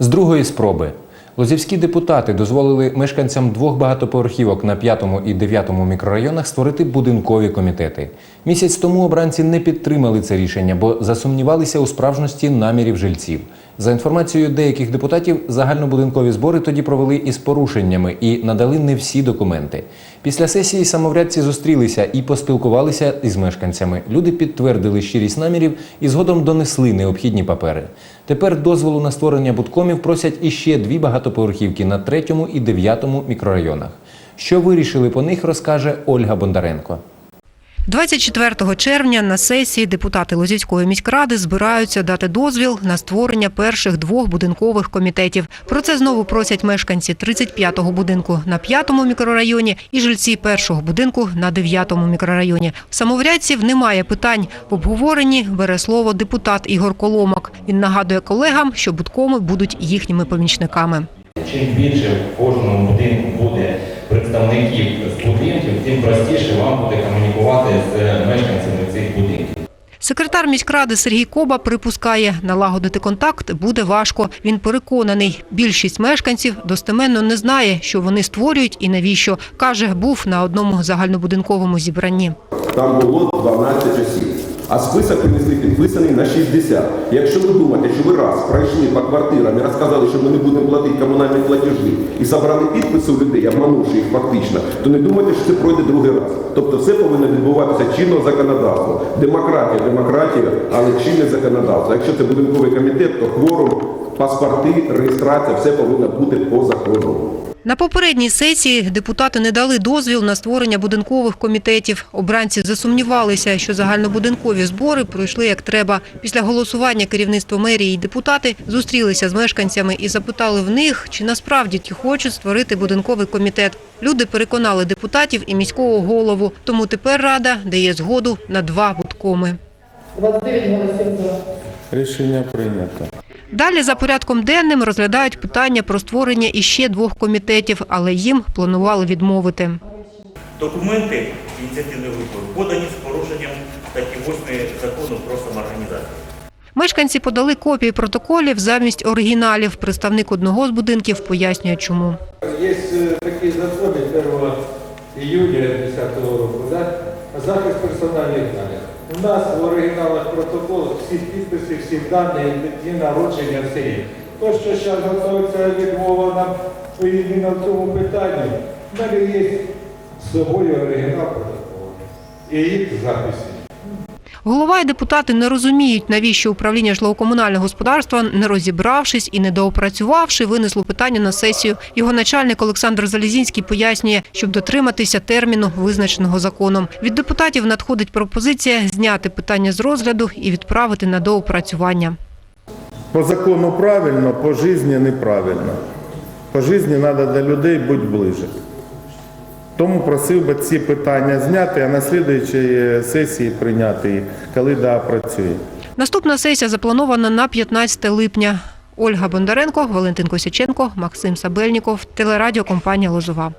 З другої спроби лозівські депутати дозволили мешканцям двох багатоповерхівок на 5 і 9 мікрорайонах створити будинкові комітети. Місяць тому обранці не підтримали це рішення, бо засумнівалися у справжності намірів жильців. За інформацією деяких депутатів, загальнобудинкові збори тоді провели із порушеннями і надали не всі документи. Після сесії самоврядці зустрілися і поспілкувалися із мешканцями. Люди підтвердили щирість намірів і згодом донесли необхідні папери. Тепер дозволу на створення будкомів просять іще дві багатоповерхівки на третьому і дев'ятому мікрорайонах. Що вирішили по них, розкаже Ольга Бондаренко. 24 червня на сесії депутати Лозівської міськради збираються дати дозвіл на створення перших двох будинкових комітетів. Про це знову просять мешканці 35-го будинку на 5-му мікрорайоні і жильці першого будинку на 9-му мікрорайоні. Самоврядців немає питань. В обговоренні бере слово депутат Ігор Коломак. Він нагадує колегам, що будкоми будуть їхніми помічниками. Чим більше в кожному будинку буде представників з будинків, тим простіше вам буде комунікувати з мешканцями цих будинків. Секретар міськради Сергій Коба припускає, налагодити контакт буде важко. Він переконаний, більшість мешканців достеменно не знає, що вони створюють і навіщо. Каже, був на одному загальнобудинковому зібранні. Там було 12 осіб. А список принесли підписаний на 60. Якщо ви думаєте, що ви раз пройшли по квартирам і розказали, що ми не будемо платити комунальні платежі, і забрали підписи у людей, обманувши їх фактично, то не думайте, що це пройде другий раз. Тобто все повинно відбуватися чинного законодавства. Демократія, демократія, але чинне законодавство. Якщо це будинковий комітет, то кворум, паспорти, реєстрація, все повинно бути по закону. На попередній сесії депутати не дали дозвіл на створення будинкових комітетів. Обранці засумнівалися, що загальнобудинкові збори пройшли як треба. Після голосування керівництво мерії і депутати зустрілися з мешканцями і запитали в них, чи насправді ті хочуть створити будинковий комітет. Люди переконали депутатів і міського голову. Тому тепер рада дає згоду на два будкоми. 29 голосів за. Рішення прийнято. Далі за порядком денним розглядають питання про створення іще двох комітетів, але їм планували відмовити. Документи ініціативної групи подані з порушенням статті 8 закону про самоорганізацію. Мешканці подали копії протоколів замість оригіналів. Представник одного з будинків пояснює, чому. Есть э, такие законы 1 июля 2010 року, да? захист персональних даних. У нас в оригіналах протоколу всі підписи, всі дані, дні народження, все є. То, що зараз готується відмова нам в цьому питанні, в мене є з собою оригінал протоколу і їх записи. Голова і депутати не розуміють, навіщо управління житлово-комунального господарства, не розібравшись і не доопрацювавши, винесло питання на сесію. Його начальник Олександр Залізінський пояснює, щоб дотриматися терміну, визначеного законом. Від депутатів надходить пропозиція зняти питання з розгляду і відправити на доопрацювання. По закону правильно, по житті неправильно. По житті треба до людей бути ближе. Тому просив би ці питання зняти, а на слідуючій сесії прийняти їх, коли да, працює. Наступна сесія запланована на 15 липня. Ольга Бондаренко, Валентин Косяченко, Максим Сабельніков, телерадіокомпанія Лозова.